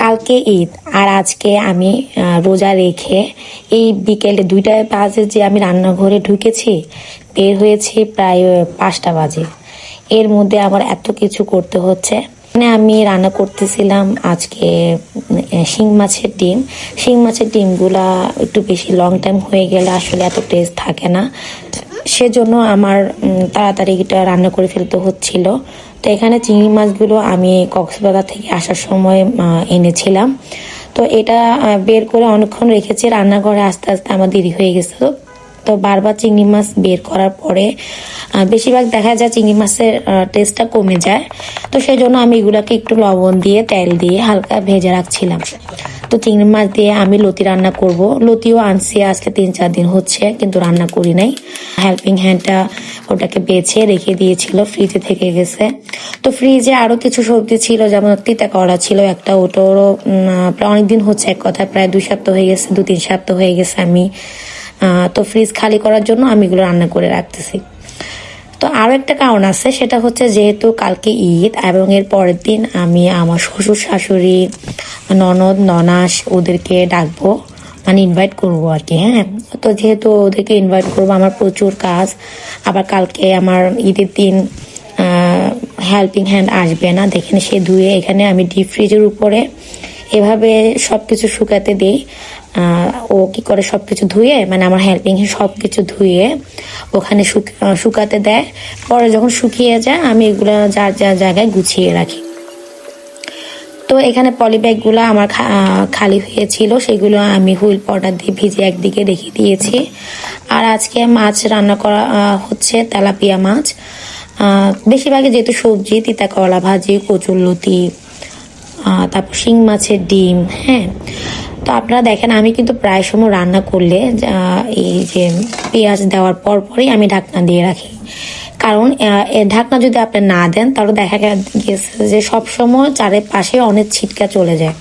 কালকে ঈদ, আর আজকে আমি রোজা রেখে এই বিকেলে দুইটায় বাজে যে আমি রান্নাঘরে ঢুকেছি, বের হয়েছি প্রায় পাঁচটা বাজে। এর মধ্যে আমার এত কিছু করতে হচ্ছে। মানে আমি রান্না করতেছিলাম আজকে শিং মাছের ডিম। শিং মাছের ডিমগুলা একটু বেশি লং টাইম হয়ে গেলে আসলে এত টেস্ট থাকে না। সেজন্য আমার তাড়াতাড়ি এটা রান্না করে ফেলতে হচ্ছিল। তো এখানে চিংড়ি মাছগুলো আমি কক্সবাজার থেকে আসার সময় এনেছিলাম। তো এটা বের করে অনেকক্ষণ রেখেছি। রান্নাঘরে আস্তে আস্তে আমার দেরি হয়ে গেছে। তো বারবার চিংড়ি মাছ বের করার পরে বেশিরভাগ দেখা যায় চিংড়ি মাছের টেস্টটা কমে যায়। তো সেই জন্য আমি এগুলাকে একটু লবণ দিয়ে, তেল দিয়ে হালকা ভেজে রাখছিলাম। তো চিংড়ি মাছ দিয়ে আমি লতি রান্না করব। লতিও আনছি, আজকে তিন চার দিন হচ্ছে, কিন্তু রান্না করি নাই। হেল্পিং হ্যান্ডটা ওটাকে বেছে রেখে দিয়েছিল ফ্রিজে থেকে গেছে। তো ফ্রিজে আরও কিছু সবজি ছিল, যেমন তিতা করা ছিল, একটা ওটারও প্রায় অনেকদিন হচ্ছে এক কথায়, প্রায় দুই সপ্তাহ হয়ে গেছে দু তিন সপ্তাহ হয়ে গেছে আমি। তো ফ্রিজ খালি করার জন্য আমি এগুলো রান্না করে রাখতেছি। তো আরও একটা কারণ আছে, সেটা হচ্ছে যেহেতু কালকে ঈদ, এবং এর পরের দিন আমি আমার শ্বশুর শাশুড়ি ননদ, ননাস ওদেরকে ডাকবো মানে ইনভাইট করব আর কি হ্যাঁ? তো যেহেতু ওদেরকে ইনভাইট করব, আমার প্রচুর কাজ। আবার কালকে আমার ঈদের দিন হেল্পিং হ্যান্ড আসবে না। দেখেন সে ধুয়ে এখানে আমি ডিপ ফ্রিজের উপরে এভাবে সব কিছু শুকাতে দিই। ও কি করে সব কিছু ধুয়ে মানে আমার হেল্পিং সব কিছু ধুয়ে ওখানে শুক- শুকাতে দেয়। পরে যখন শুকিয়ে যায়, আমি এগুলো যার যার জায়গায় গুছিয়ে রাখি। তো এখানে পলি ব্যাগগুলো আমার খালি হয়েছিল। সেগুলো আমি হুইল পাউডার দিয়ে ভিজে একদিকে রেখে দিয়েছি। আর আজকে মাছ রান্না করা হচ্ছে তেলাপিয়া মাছ। বেশিরভাগই যেহেতু সবজি তিতা করলা ভাজি কচুর লতি তারপর শিং মাছের ডিম হ্যাঁ। তো আপনারা দেখেন, আমি কিন্তু প্রায় সময় রান্না করলে এই যে পেঁয়াজ দেওয়ার পর পরই আমি ঢাকনা দিয়ে রাখি। কারণ ঢাকনা যদি আপনি না দেন, তাহলে দেখা গেছে যে সবসময় চারিপাশে অনেক ছিটকা চলে যায়।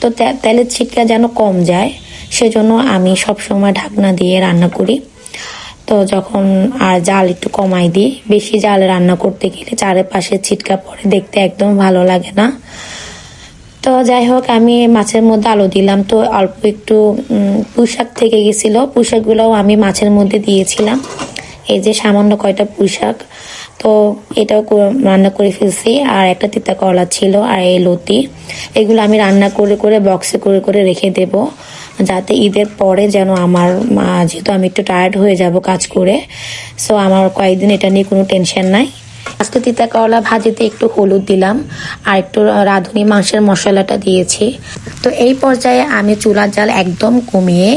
তো তেলের ছিটকা যেন কম যায়, সেজন্য আমি সব সময় ঢাকনা দিয়ে রান্না করি। তো যখন আর জাল একটু কমাই দিই, বেশি জাল রান্না করতে গেলে চারিপাশে ছিটকা পড়ে, দেখতে একদম ভালো লাগে না। তো যাই হোক, আমি মাছের মধ্যে আলু দিলাম। তো অল্প একটু পোশাক থেকে গেছিল। পুঁইশাকগুলোও আমি মাছের মধ্যে দিয়েছিলাম। এই যে সামান্য কয়টা পোশাক তো এটাও রান্না করে ফেলছি। আর একটা তিতা কলা ছিল আর এই লতি, এগুলো আমি রান্না করে করে বক্সে করে করে রেখে দেব, যাতে ঈদের পরে যেন আমার মা- যেহেতু আমি একটু টায়ার্ড হয়ে যাব কাজ করে সো আমার কয়েকদিন এটা নিয়ে কোনো টেনশন নাই। আজকে তিতা করলা ভাজিতে একটু হলুদ দিলাম, আর একটু রাঁধুনি মাংসের মশলাটা দিয়েছি। তো এই পর্যায়ে আমি চুলার জাল একদম কমিয়ে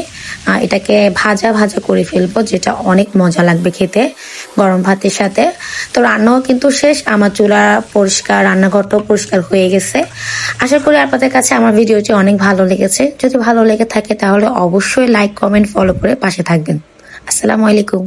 এটাকে ভাজা ভাজা করে ফেলব, যেটা অনেক মজা লাগবে খেতে গরম ভাতের সাথে। তো রান্নাও কিন্তু শেষ, আমার চুলা পরিষ্কার, রান্নাঘরটাও পরিষ্কার হয়ে গেছে। আশা করি আপনাদের কাছে আমার ভিডিওটি অনেক ভালো লেগেছে। যদি ভালো লেগে থাকে তাহলে অবশ্যই লাইক কমেন্ট ফলো করে পাশে থাকবেন। আসসালামু আলাইকুম।